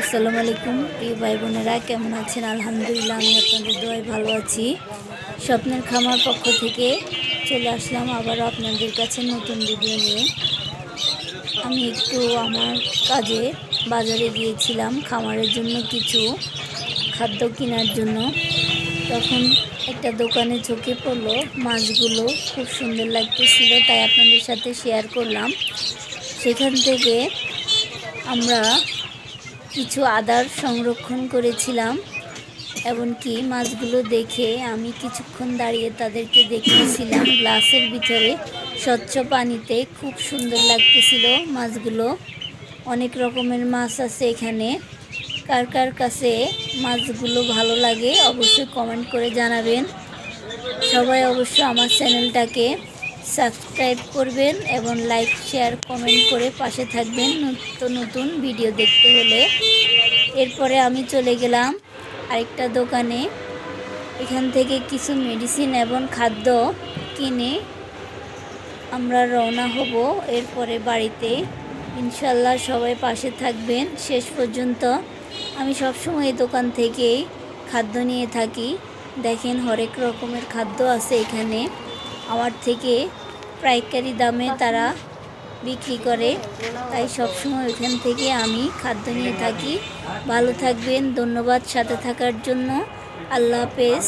আসসালামু আলাইকুম, প্রিয় ভাই বোনেরা কেমন আছেন? আলহামদুলিল্লাহ, আমি আপনাদের দোয়ায় ভালো আছি। স্বপ্নের খামার পক্ষ থেকে চলে আসলাম আবারও আপনাদের কাছে নতুন ভিডিও নিয়ে। আমি একটু আমার কাজে বাজারে গিয়েছিলাম খামারের জন্য কিছু খাদ্য কেনার জন্য। তখন একটা দোকানে চোখে পড়ল, মাছগুলো খুব সুন্দর লাগতেছিল, তাই আপনাদের সাথে শেয়ার করলাম। সেখান থেকে আমরা কিছু আদার সংরক্ষণ করেছিলাম, এমনকি মাছগুলো দেখে আমি কিছুক্ষণ দাঁড়িয়ে তাদেরকে দেখিয়েছিলাম। গ্লাসের ভিতরে স্বচ্ছ পানিতে খুব সুন্দর লাগতেছিল মাছগুলো। অনেক রকমের মাছ আছে এখানে। কার কার কাছে মাছগুলো ভালো লাগে অবশ্যই কমেন্ট করে জানাবেন। সবাই অবশ্য আমার চ্যানেলটাকে সাবস্ক্রাইব করবেন এবং লাইক, শেয়ার, কমেন্ট করে পাশে থাকবেন নতুন নতুন ভিডিও দেখতে হলে। এরপরে আমি চলে গেলাম আরেকটা দোকানে। এখান থেকে কিছু মেডিসিন এবং খাদ্য কিনে আমরা রওনা হব এরপরে বাড়িতে। ইনশাল্লাহ সবাই পাশে থাকবেন। শেষ পর্যন্ত আমি সবসময় এই দোকান থেকেই খাদ্য নিয়ে থাকি। দেখেন হরেক রকমের খাদ্য আছে এখানে। আমার থেকে পাইকারি দামে তারা বিক্রি করে। তাই সবসময় ওইখান থেকে আমি খাদ্য নিয়ে থাকি। ভালো থাকবেন, ধন্যবাদ। সাথে থাকার জন্য আল্লাহ হাফেজ।